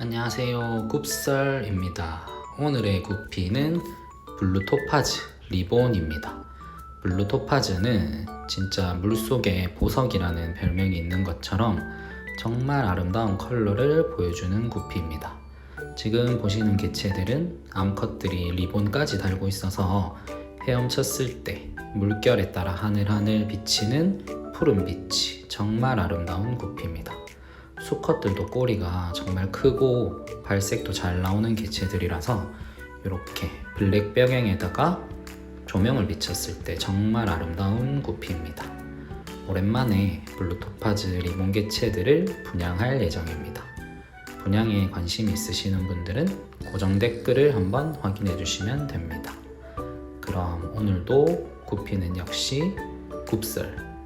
안녕하세요. 굽설입니다. 오늘의 구피는 블루 토파즈 리본입니다. 블루 토파즈는 진짜 물속의 보석이라는 별명이 있는 것처럼 정말 아름다운 컬러를 보여주는 구피입니다. 지금 보시는 개체들은 암컷들이 리본까지 달고 있어서 헤엄쳤을 때 물결에 따라 하늘하늘 비치는 푸른 빛이 정말 아름다운 구피입니다 수컷들도 꼬리가 정말 크고 발색도 잘 나오는 개체들이라서 이렇게 블랙 뼈경에다가 조명을 비쳤을 때 정말 아름다운 구피입니다. 오랜만에 블루토파즈 리본 개체들을 분양할 예정입니다. 분양에 관심 있으시는 분들은 고정 댓글을 한번 확인해 주시면 됩니다. 그럼 오늘도 구피는 역시 굽설